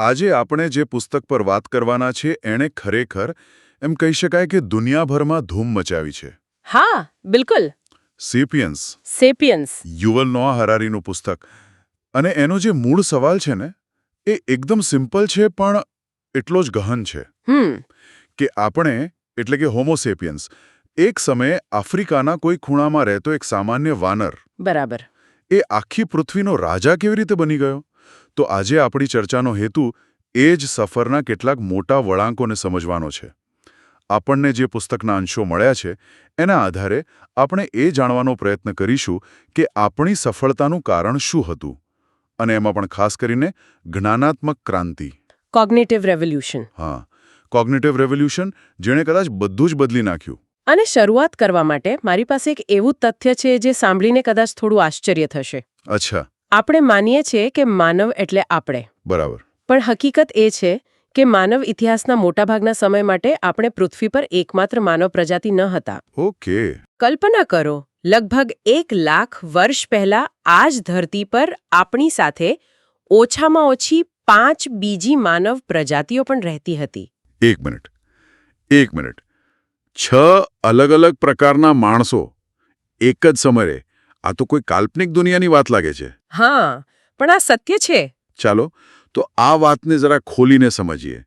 આજે આપણે જે પુસ્તક પર વાત કરવાના છે એણે ખરેખર એમ કહી શકાય કે દુનિયાભરમાં ધૂમ મચાવી છે. હા બિલકુલ. સેપિયન્સ સેપિયન્સ યુવલ નોઆ હરારીનું પુસ્તક. અને એનો જે મૂળ સવાલ છે ને એ એકદમ સિમ્પલ છે પણ એટલો જ ગહન છે. કે આપણે એટલે કે હોમોસેપિયન્સ એક સમયે આફ્રિકાના કોઈ ખૂણામાં રહેતો એક સામાન્ય વાનર બરાબર. એ આખી પૃથ્વીનો રાજા કેવી રીતે બની ગયો? તો આજે આપણી ચર્ચાનો હેતુ એ જ સફરના કેટલાક મોટા વળાંકોને સમજવાનો છે. આપણને જે પુસ્તકના અંશો મળ્યા છે એના આધારે આપણે એ જાણવાનો પ્રયત્ન કરીશું કે આપણી સફળતાનું કારણ શું હતું અને એમાં પણ ખાસ કરીને જ્ઞાનાત્મક ક્રાંતિ. કોગ્નેટિવ રેવોલ્યુશન હા કોગ્નેટિવ રેવોલ્યુશન જેણે કદાચ બધું જ બદલી નાખ્યું. અને શરૂઆત કરવા માટે મારી પાસે એક એવું તથ્ય છે જે સાંભળીને કદાચ થોડું આશ્ચર્ય થશે. અચ્છા. આપણે માનીએ છીએ કે માનવ એટલે આપણે. બરાબર. પણ હકીકત એ છે કે માનવ ઇતિહાસના મોટાભાગના સમય માટે આપણે પૃથ્વી પર એકમાત્ર માનવ પ્રજાતિ ન હતા. ઓકે. કલ્પના કરો લગભગ એક લાખ વર્ષ પહેલા આ જ ધરતી પર આપણી સાથે ઓછામાં ઓછી પાંચ બીજી માનવ પ્રજાતિઓ પણ રહેતી હતી. એક મિનિટ. એક મિનિટ. છ અલગ અલગ પ્રકારના માણસો એક જ સમયે આ તો કોઈ કાલ્પનિક દુનિયાની વાત લાગે છે. હા પણ આ સત્ય છે. ચાલો તો આ વાતને જરા ખોલીને સમજીએ.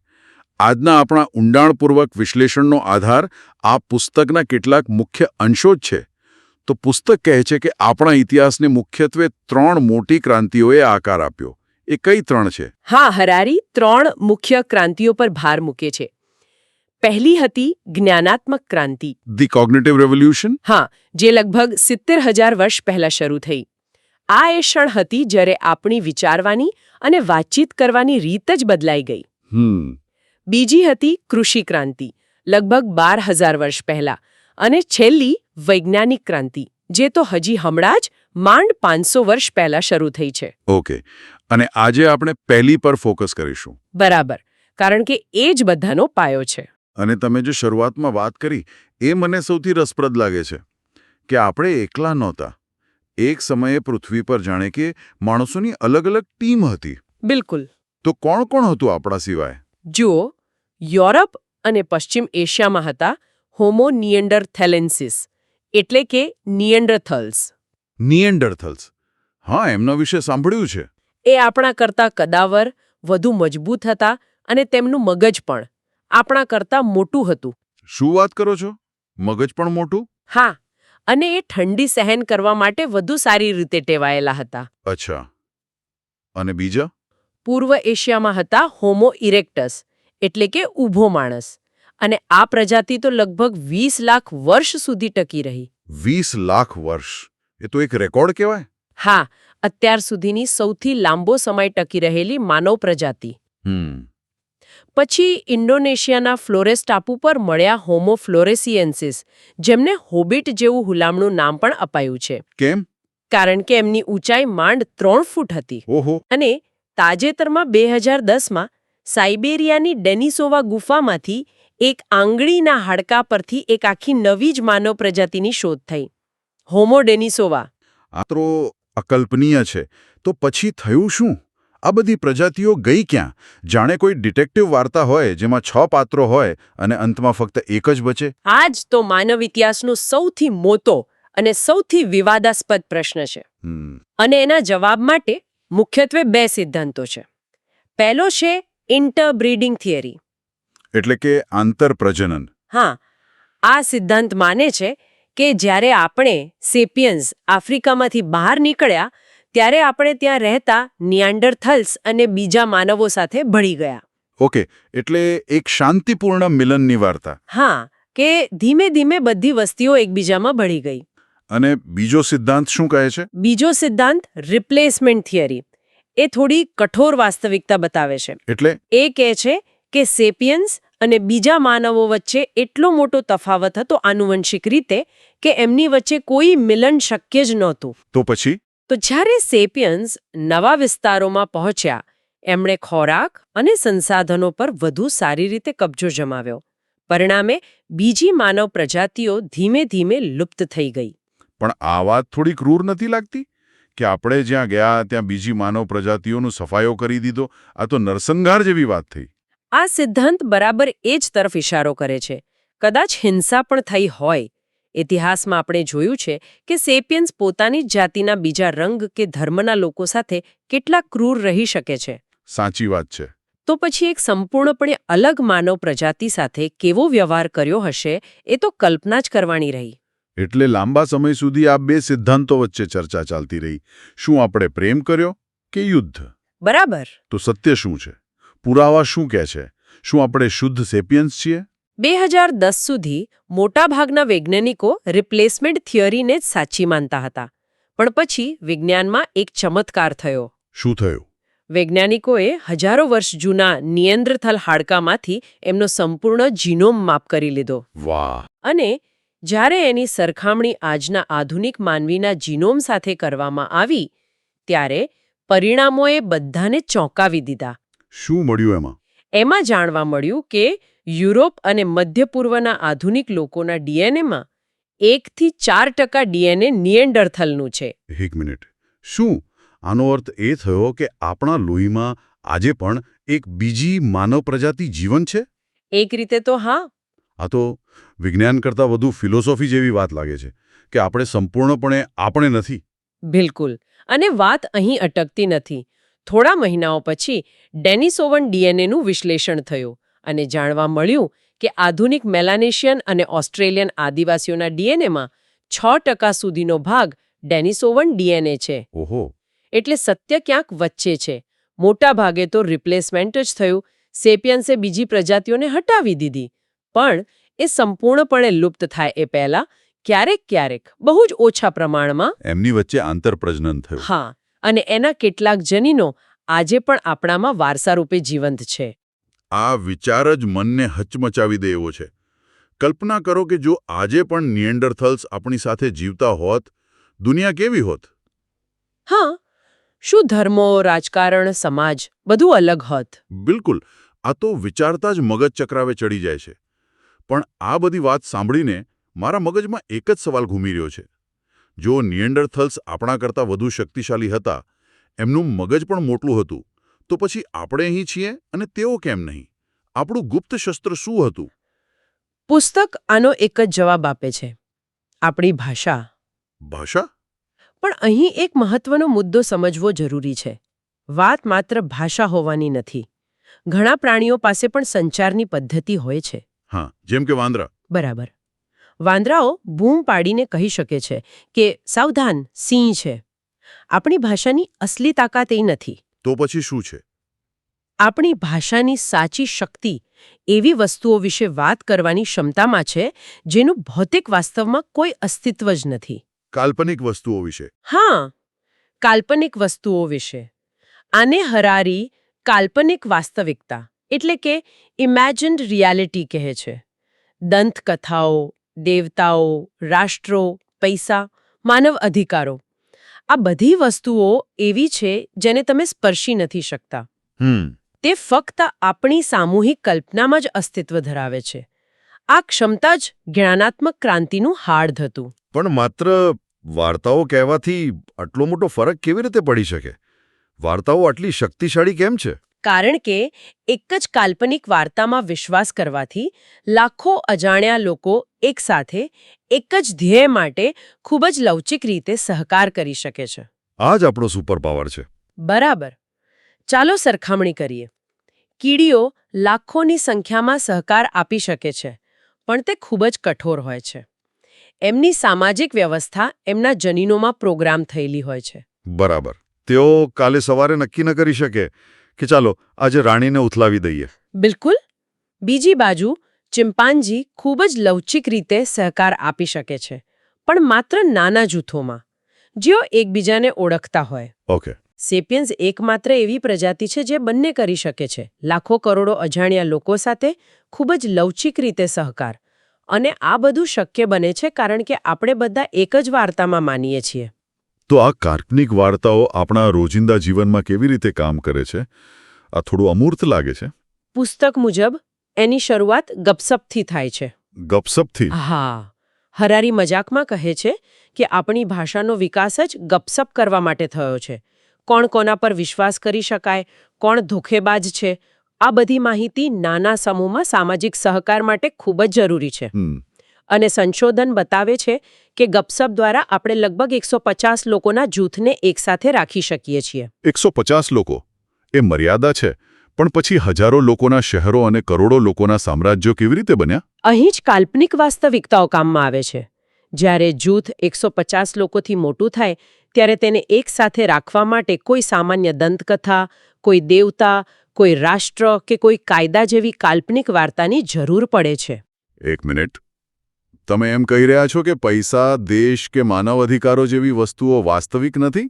આજના આપણા ઊંડાણપૂર્વક વિશ્લેષણનો આધાર આ પુસ્તકના કેટલાક મુખ્ય અંશો જ છે. તો પુસ્તક કહે છે કે આપણા ઇતિહાસને મુખ્યત્વે ત્રણ મોટી ક્રાંતિઓએ આકાર આપ્યો. એ કઈ ત્રણ છે? હા હરારી ત્રણ મુખ્ય ક્રાંતિઓ પર ભાર મૂકે છે. પહેલી હતી જ્ઞાનાત્મક ક્રાંતિ. ધી કોગ્નેટિવ રેવોલ્યુશન હા જે લગભગ સિત્તેર હજાર વર્ષ પહેલા શરૂ થઈ. આ એ ક્ષણ હતી જ્યારે આપણી વિચારવાની અને વાતચીત કરવાની રીત જ બદલાઈ ગઈ. હમ. બીજી હતી કૃષિ ક્રાંતિ લગભગ બાર હજાર વર્ષ પહેલા. અને છેલ્લી વૈજ્ઞાનિક ક્રાંતિ જે તો હજી હમણાં જ માંડ પાંચસો વર્ષ પહેલા શરૂ થઈ છે. ઓકે અને આજે આપણે પહેલી પર ફોકસ કરીશું. બરાબર. કારણ કે એ જ બધાનો પાયો છે. અને તમે જે શરૂઆતમાં વાત કરી એ મને સૌથી રસપ્રદ લાગે છે કે આપણે એકલા નહોતા. એક સમયે પૃથ્વી પર જાણે કે માણસોની અલગ અલગ ટીમ હતી. બિલકુલ. તો કોણ કોણ હતું આપણા સિવાય? જુઓ યુરોપ અને પશ્ચિમ એશિયામાં હતા હોમો નિયન્ડરથેલેન્સિસ એટલે કે નિયન્ડરથલ્સ નિએન્ડરથલ્સ. હા એમના વિશે સાંભળ્યું છે. એ આપણા કરતા કદાવર વધુ મજબૂત હતા અને તેમનું મગજ પણ. આપણા કરતા મોટું હતું. શું વાત કરો છો? મગજ પણ મોટું? હા અને એ ઠંડી સહન કરવા માટે વધુ સારી રીતે ટેવાયેલા હતા. અચ્છા. અને બીજા? પૂર્વ એશિયામાં હતા હોમો ઇરેક્ટસ એટલે કે ઊભો માણસ. અને આ પ્રજાતિ તો લગભગ વીસ લાખ વર્ષ સુધી ટકી રહી. વીસ લાખ વર્ષ. એ તો એક રેકોર્ડ કહેવાય. હા અત્યાર સુધીની સૌથી લાંબો સમય ટકી રહેલી માનવ પ્રજાતિ. હમ. પછી ઇન્ડોનેશિયાના ફ્લોરેસ ટાપુ પર મળ્યા હોમો ફ્લોરેસિયન્સિસ જેમને હોબિટ જેવું હુલામણું નામ પણ અપાયું છે. કેમ? કારણ કે એમની ઊંચાઈ માંડ ત્રણ ફૂટ હતી. ઓહો. અને તાજેતરમાં બે હજાર દસમાં સાઇબેરિયાની ડેનિસોવા ગુફામાંથી એક આંગળીના હાડકા પરથી એક આખી નવી જ માનવ પ્રજાતિની શોધ થઈ. હોમો ડેનિસોવા. આ તો અકલ્પનીય છે. તો પછી થયું શું? આ બધી પ્રજાતિઓ ગઈ ક્યાં? જાણે કોઈ ડિટેક્ટિવ વાર્તા હોય જેમાં છ પાત્રો હોય અને અંતમાં ફક્ત એક જ બચે? આ જ તો માનવ ઇતિહાસનો સૌથી મોટો અને સૌથી વિવાદાસ્પદ પ્રશ્ન છે. અને એના જવાબ માટે મુખ્યત્વે બે સિદ્ધાંતો છે. પહેલો છે ઇન્ટરબ્રીડિંગ થિયરી. એટલે કે આંતરપ્રજનન. હા આ સિદ્ધાંત માને છે કે જ્યારે આપણે સેપિયન્સ આફ્રિકામાંથી બહાર નીકળ્યા ત્યારે આપણે ત્યાં રહેતા નિયાન્ડરથલ્સ અને બીજા માનવો સાથે ભળી ગયા. ઓકે એટલે એક શાંતિપૂર્ણ મિલનની વાર્તા. હા કે ધીમે ધીમે બધી વસ્તીઓ એકબીજામાં ભળી ગઈ. અને બીજો સિદ્ધાંત શું કહે છે? બીજો સિદ્ધાંત રિપ્લેસમેન્ટ થિયરી. એ થોડી કઠોર વાસ્તવિકતા બતાવે છે. એટલે? એ કહે છે કે સેપિયન્સ અને બીજા માનવો વચ્ચે એટલો મોટો તફાવત હતો આનુવંશિક રીતે કે એમની વચ્ચે કોઈ મિલન શક્ય જ નહોતું. તો પછી? તો જ્યારે સેપિયન્સ નવા વિસ્તારોમાં પહોંચ્યા એમણે ખોરાક અને સંસાધનો પર વધુ સારી રીતે કબજો જમાવ્યો. પરિણામે બીજી માનવ પ્રજાતિઓ ધીમે ધીમે લુપ્ત થઈ ગઈ. પણ આ વાત થોડી ક્રૂર નથી લાગતી? કે આપણે જ્યાં ગયા ત્યાં બીજી માનવ પ્રજાતિઓનું સફાયો કરી દીધો? આ તો નરસંહાર જેવી વાત થઈ. આ સિદ્ધાંત બરાબર એ જ તરફ ઇશારો કરે છે. કદાચ હિંસા પણ થઈ હોય ઇતિહાસમાં આપણે જોયું છે કે સેપિયન્સ પોતાની જાતિના બીજા રંગ કે ધર્મના લોકો સાથે કેટલા ક્રૂર રહી શકે છે. સાચી વાત છે. તો પછી એક સંપૂર્ણપણે અલગ માનવ પ્રજાતિ સાથે કેવો વ્યવહાર કર્યો હશે એ તો કલ્પના જ કરવાની રહી. એટલે લાંબા સમય સુધી આ બે સિદ્ધાંતો વચ્ચે ચર્ચા ચાલતી રહી. શું આપણે પ્રેમ કર્યો કે યુદ્ધ? બરાબર. તો સત્ય શું છે? પુરાવા શું કહે છે? શું આપણે શુદ્ધ સેપિયન્સ છીએ? બે હજાર દસ સુધી મોટાભાગના વૈજ્ઞાનિકો રિપ્લેસમેન્ટ થિયરીને જ સાચી માનતા હતા. પણ પછી વિજ્ઞાનમાં એક ચમત્કાર થયો. શું થયું? વૈજ્ઞાનિકોએ હજારો વર્ષ જૂના નિયંદ્રથલ હાડકામાંથી એમનો સંપૂર્ણ જીનોમ માપ કરી લીધો. વાહ. અને જ્યારે એની સરખામણી આજના આધુનિક માનવીના જીનોમ સાથે કરવામાં આવી ત્યારે પરિણામોએ બધાને ચોંકાવી દીધા. શું મળ્યું એમાં? એમાં જાણવા મળ્યું કે યુરોપ અને મધ્ય પૂર્વના આધુનિક લોકોના ડીએનએમાં એકથી ચાર ટકા ડીએનએ નિએન્ડરથલનું છે. એક મિનિટ. શું? આનો અર્થ એ થયો કે આપણા લોહીમાં આજે પણ એક બીજી માનવ પ્રજાતિ જીવન છે? એક રીતે તો હા. આ તો વિજ્ઞાન કરતાં વધુ ફિલોસોફી જેવી વાત લાગે છે કે આપણે સંપૂર્ણપણે આપણે નથી. બિલકુલ. અને વાત અહીં અટકતી નથી. થોડા મહિનાઓ પછી ડેનિસોવન ડીએનએનું વિશ્લેષણ થયું. અને જાણવા મળ્યું કે આધુનિક મેલાનેશિયન અને ઓસ્ટ્રેલિયન આદિવાસીઓના ડીએનએમાં છ ટકા સુધીનો ભાગ ડેનિસોવન ડીએનએ છે. ઓહો. એટલે સત્ય ક્યાંક વચ્ચે છે. મોટા ભાગે તો રિપ્લેસમેન્ટ જ થયું. સેપિયન્સે બીજી પ્રજાતિઓને હટાવી દીધી. પણ એ સંપૂર્ણપણે લુપ્ત થાય એ પહેલા ક્યારેક ક્યારેક બહુ જ ઓછા પ્રમાણમાં એમની વચ્ચે આંતરપ્રજનન થયું. હા અને એના કેટલાક જનીનો આજે પણ આપણામાં વારસારૂપે જીવંત છે. આ વિચાર જ મનને હચમચાવી દે એવો છે. કલ્પના કરો કે જો આજે પણ નિએન્ડરથલ્સ આપણી સાથે જીવતા હોત દુનિયા કેવી હોત? હા શું ધર્મો રાજકારણ સમાજ બધું અલગ હોત? બિલકુલ આ તો વિચારતા જ મગજ ચક્રાવે ચડી જાય છે. પણ આ બધી વાત સાંભળીને મારા મગજમાં એક જ સવાલ ઘૂમી રહ્યો છે. જો નિએન્ડરથલ્સ આપણા કરતાં વધુ શક્તિશાળી હતા એમનું મગજ પણ મોટલું હતું. તો પછી આપણે અહીં છીએ અને તેઓ કેમ નહીં? આપણું ગુપ્ત શસ્ત્ર શું હતું? પુસ્તક આનો એક જ જવાબ આપે છે. આપણી ભાષા. ભાષા? પણ અહીં એક મહત્વનો મુદ્દો સમજવો જરૂરી છે. વાત માત્ર ભાષા હોવાની નથી. ઘણા પ્રાણીઓ પાસે પણ સંચારની પદ્ધતિ હોય છે. હા જેમ કે વાંદરા. બરાબર. વાંદરાઓ બૂમ પાડીને કહી શકે છે કે સાવધાન સિંહ છે. આપણી ભાષાની અસલી તાકાત એ નથી. તો પછી શું છે? આપણી ભાષાની સાચી શક્તિ એવી વસ્તુઓ વિશે વાત કરવાની ક્ષમતામાં છે જેનું ભૌતિક વાસ્તવમાં કોઈ અસ્તિત્વ જ નથી. કાલ્પનિક વસ્તુઓ વિશે. હા કાલ્પનિક વસ્તુઓ વિશે. આને હરારી કાલ્પનિક વાસ્તવિકતા એટલે કે ઇમેજિન્ડ રિયાલિટી કહે છે. દંતકથાઓ દેવતાઓ રાષ્ટ્રો પૈસા માનવ અધિકારો આ બધી વસ્તુઓ એવી છે જેને તમે સ્પર્શી નથી શકતા. હમ. તે ફક્ત આપણી સામૂહિક કલ્પનામાં જ અસ્તિત્વ ધરાવે છે. આ ક્ષમતા જ જ્ઞાનાત્મક ક્રાંતિનું હાડ હતું પણ માત્ર વાર્તાઓ કહેવાથી આટલો મોટો ફરક કેવી રીતે પડી શકે? વાર્તાઓ આટલી શક્તિશાળી કેમ છે? કારણ કે એક જ કાલ્પનિક વાર્તામાં વિશ્વાસ કરવાથી લાખો અજાણ્યા લોકો એકસાથે એક જ ધ્યેય માટે ખૂબ જ લવચિક રીતે સહકાર કરી શકે છે. આ જ આપણો સુપર પાવર છે. બરાબર. ચાલો સરખામણી કરીએ. કીડીઓ લાખોની સંખ્યામાં સહકાર આપી શકે છે પણ તે ખૂબ જ કઠોર હોય છે. એમની સામાજિક વ્યવસ્થા એમના જનીનોમાં પ્રોગ્રામ થયેલી હોય છે. બરાબર. તેઓ કાલે સવારે નક્કી ન કરી શકે. કે ચાલો આજે રાણીને ઉથલાવી દઈએ. બિલકુલ. બીજી બાજુ ચિમ્પાન્જી ખૂબ જ લવચિક રીતે સહકાર આપી શકે છે પણ માત્ર નાના જૂથોમાં જેઓ એકબીજાને ઓળખતા હોય. ઓકે. સેપિયન્સ એકમાત્ર એવી પ્રજાતિ છે જે બંને કરી શકે છે. લાખો કરોડો અજાણ્યા લોકો સાથે ખૂબ જ લવચિક રીતે સહકાર અને આ બધું શક્ય બને છે કારણ કે આપણે બધા એક જ વાર્તામાં માનીએ છીએ. તો આ કાલ્પનિક વાર્તાઓ આપણા રોજિંદા જીવનમાં કેવી રીતે કામ કરે છે? આ થોડું અમૂર્ત લાગે છે. પુસ્તક મુજબ એની શરૂઆત ગપસપથી થાય છે. ગપસપથી? હા. હરારી મજાકમાં કહે છે કે આપણી ભાષાનો વિકાસ જ ગપસપ કરવા માટે થયો છે. કોણ કોના પર વિશ્વાસ કરી શકાય કોણ ધોખેબાજ છે આ બધી માહિતી નાના સમૂહમાં સામાજિક સહકાર માટે ખૂબ જ જરૂરી છે. અને સંશોધન બતાવે છે કે ગપસપ દ્વારા આપણે લગભગ એકસો પચાસ લોકોના જૂથને એકસાથે રાખી શકીએ છીએ. એકસો પચાસ લોકો? એ મર્યાદા છે. પણ પછી હજારો લોકોના શહેરો અને કરોડો લોકોના સામ્રાજ્યો કેવી રીતે બન્યા? અહીં જ કાલ્પનિક વાસ્તવિકતાઓ કામમાં આવે છે. જ્યારે જૂથ એકસો પચાસ લોકોથી મોટું થાય ત્યારે તેને એક સાથે રાખવા માટે કોઈ સામાન્ય દંતકથા કોઈ દેવતા કોઈ રાષ્ટ્ર કે કોઈ કાયદા જેવી કાલ્પનિક વાર્તાની જરૂર પડે છે. એક મિનિટ. તમે એમ કહી રહ્યા છો કે પૈસા દેશ કે માનવ અધિકારો જેવી વસ્તુઓ વાસ્તવિક નથી?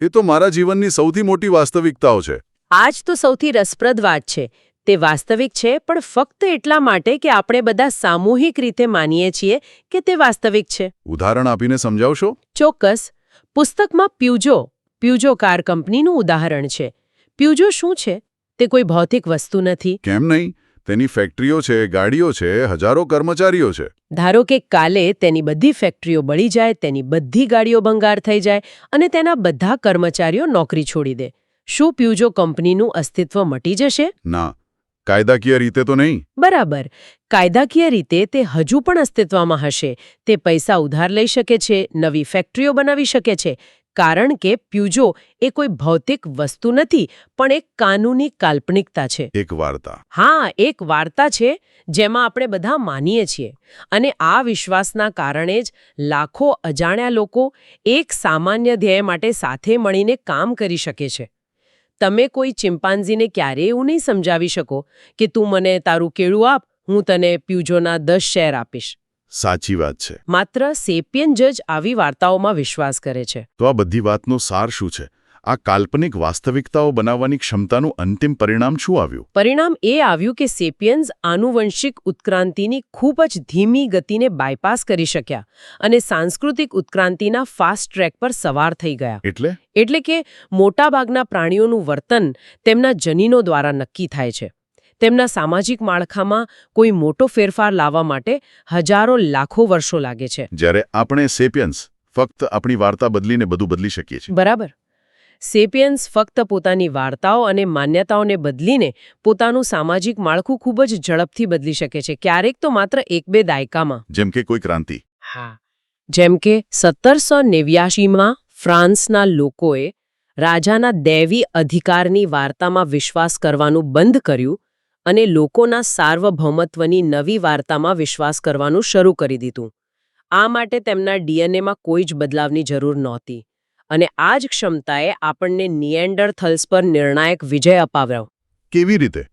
એ તો મારા જીવનની સૌથી મોટી વાસ્તવિકતાઓ છે. આ જ તો સૌથી રસપ્રદ વાત છે. તે વાસ્તવિક છે પણ ફક્ત એટલા માટે કે આપણે બધા સામૂહિક રીતે માનીએ છીએ કે તે વાસ્તવિક છે. ઉદાહરણ આપીને સમજાવશો? ચોક્કસ. પુસ્તકમાં પ્યુજો પ્યુજો કાર કંપનીનું ઉદાહરણ છે. પ્યુજો શું છે? તે કોઈ ભૌતિક વસ્તુ નથી. કેમ નહીં? તેની ફેક્ટરીઓ છે ગાડીઓ છે હજારો કર્મચારીઓ છે. ધારો કે કાલે તેની બધી ફેક્ટરીઓ બળી જાય તેની બધી ગાડીઓ ભંગાર થઈ જાય અને તેના બધા કર્મચારીઓ નોકરી છોડી દે. શું પ્યુજો કંપનીનું અસ્તિત્વ મટી જશે? ના. કાયદાકીય રીતે તો નહીં. બરાબર. કાયદાકીય રીતે તે હજુ પણ અસ્તિત્વમાં હશે. તે પૈસા ઉધાર લઈ શકે છે નવી ફેક્ટરીઓ બનાવી શકે છે કારણ કે પ્યુજો એ કોઈ ભૌતિક વસ્તુ નથી પણ એક કાનૂની કાલ્પનિકતા છે. એક વાર્તા. હા એક વાર્તા છે જેમાં આપણે બધા માનીએ છીએ. અને આ વિશ્વાસના કારણે જ લાખો અજાણ્યા લોકો એક સામાન્ય ધ્યેય માટે સાથે મળીને કામ કરી શકે છે. તમે કોઈ ચિમ્પાન્ઝીને ક્યારેય એવું નહીં સમજાવી શકો કે તું મને તારું કેળું આપ હું તને પ્યુજોના દસ શેર આપીશ. સાચી વાત છે. માત્ર સેપિયન જ આવી વાર્તાઓમાં વિશ્વાસ કરે છે. તો આ બધી વાતનો સાર શું છે? આ કાલ્પનિક વાસ્તવિકતાઓ બનાવવાની ક્ષમતાનું અંતિમ પરિણામ શું આવ્યું? પરિણામ એ આવ્યું કે સેપિયન્સ આનુવંશિક ઉત્ક્રાંતિની ખૂબ જ ધીમી ગતિને બાયપાસ કરી શક્યા અને સાંસ્કૃતિક ઉત્ક્રાંતિના ફાસ્ટ ટ્રેક પર સવાર થઈ ગયા. એટલે? એટલે કે મોટાભાગના પ્રાણીઓનું વર્તન તેમના જનીનો દ્વારા નક્કી થાય છે. તેમના સામાજિક માળખામાં કોઈ મોટો ફેરફાર લાવવા માટે હજારો લાખો વર્ષો લાગે છે. જ્યારે આપણે સેપિયન્સ ફક્ત આપણી વાર્તા બદલીને બધું બદલી શકીએ છીએ. બરાબર. સેપિયન્સ ફક્ત પોતાની વાર્તાઓ અને માન્યતાઓને બદલીને પોતાનું સામાજિક માળખું ખૂબ જ ઝડપથી બદલી શકે છે. ક્યારેક તો માત્ર એક બે દાયકામાં. જેમ કે કોઈ ક્રાંતિ. હા. જેમ કે સત્તરસો નેવ્યાશીમાં ફ્રાન્સના લોકોએ રાજાના દૈવી અધિકારની વાર્તામાં વિશ્વાસ કરવાનું બંધ કર્યું અને લોકોના સાર્વભૌમત્વની નવી વાર્તામાં વિશ્વાસ કરવાનું શરૂ કરી દીધું. આ માટે તેમના ડીએનએમાં કોઈ જ બદલાવની જરૂર નહોતી. અને આ જ ક્ષમતાએ આપણને નિએન્ડરથલ્સ પર નિર્ણાયક વિજય અપાવ્યો. કેવી રીતે?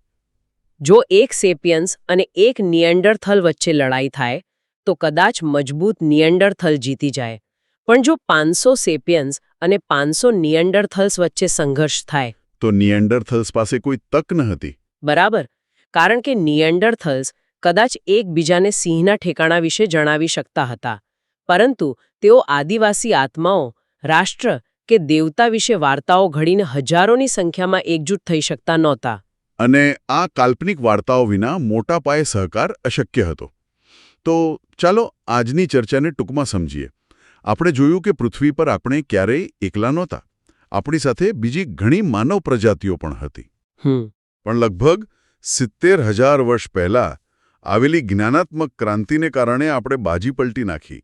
જો એક સેપિયન્સ અને એક નિએન્ડરથલ વચ્ચે લડાઈ થાય તો કદાચ મજબૂત નિએન્ડરથલ જીતી જાય. પણ જો પાંચસો સેપિયન્સ અને પાંચસો નિએન્ડરથલ્સ વચ્ચે સંઘર્ષ થાય. તો નિએન્ડરથલ્સ પાસે કોઈ તક ન હતી. બરાબર. કારણ કે નિએન્ડરથલ્સ કદાચ એકબીજાને સિંહના ઠેકાણા વિશે જણાવી શકતા હતા. પરંતુ તેઓ આદિવાસી આત્માઓ રાષ્ટ્ર કે દેવતા વિશે વાર્તાઓ ઘડીને હજારોની સંખ્યામાં એકજૂટ થઈ શકતા નહોતા. અને આ કાલ્પનિક વાર્તાઓ વિના મોટા પાયે સહકાર અશક્ય હતો. તો ચાલો આજની ચર્ચાને ટૂંકમાં સમજીએ. આપણે જોયું કે પૃથ્વી પર આપણે ક્યારેય એકલા નહોતા. આપણી સાથે બીજી ઘણી માનવ પ્રજાતિઓ પણ હતી. પણ લગભગ સિત્તેર હજાર વર્ષ પહેલા આવેલી જ્ઞાનાત્મક ક્રાંતિને કારણે આપણે બાજી પલટી નાખી.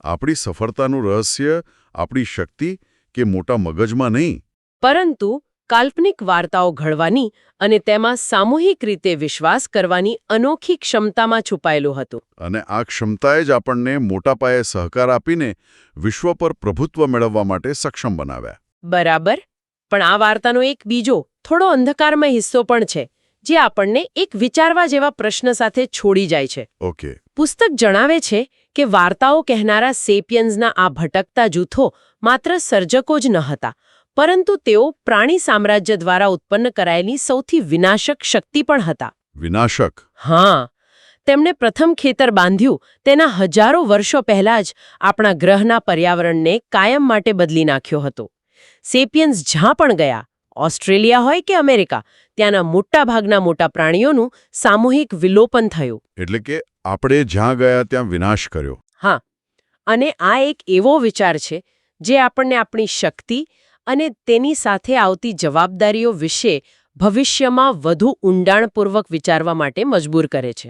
આપણી સફળતાનું રહસ્ય આપણી શક્તિ કે મોટા મગજમાં નહીં. પરંતુ કાલ્પનિક વાર્તાઓ ઘડવાની અને તેમાં સામૂહિક રીતે વિશ્વાસ કરવાની અનોખી ક્ષમતામાં છુપાયેલું હતું. અને આ ક્ષમતાએ જ આપણને મોટા પાયે સહકાર આપીને વિશ્વ પર પ્રભુત્વ મેળવવા માટે સક્ષમ બનાવ્યા. બરાબર. પણ આ વાર્તાનો એક બીજો થોડો અંધકારમય હિસ્સો પણ છે. જે આપણને એક વિચારવા જેવા પ્રશ્ન સાથે છોડી જાય છે. ઓકે. પુસ્તક જણાવે છે કે વાર્તાઓ કહેનારા સેપિયન્સના આ ભટકતા જૂથો માત્ર સર્જકો જ ન હતા પરંતુ તેઓ પ્રાણી સામ્રાજ્ય દ્વારા ઉત્પન્ન કરાયેલી સૌથી વિનાશક શક્તિ પણ હતા. વિનાશક? હા. તેમણે પ્રથમ ખેતર બાંધ્યું તેના હજારો વર્ષો પહેલા જ આપણા ગ્રહના પર્યાવરણને કાયમ માટે બદલી નાખ્યો હતો. સેપિયન્સ જ્યાં પણ ગયા ઓસ્ટ્રેલિયા હોય કે અમેરિકા ત્યાંના મોટા ભાગના મોટા પ્રાણીઓનું સામૂહિક વિલોપન થયું. એટલે કે આપણે જ્યાં ગયા ત્યાં વિનાશ કર્યો. હા અને આ એક એવો વિચાર છે જે આપણને આપણી શક્તિ અને તેની સાથે આવતી જવાબદારીઓ વિશે ભવિષ્યમાં વધુ ઊંડાણપૂર્વક વિચારવા માટે મજબૂર કરે છે.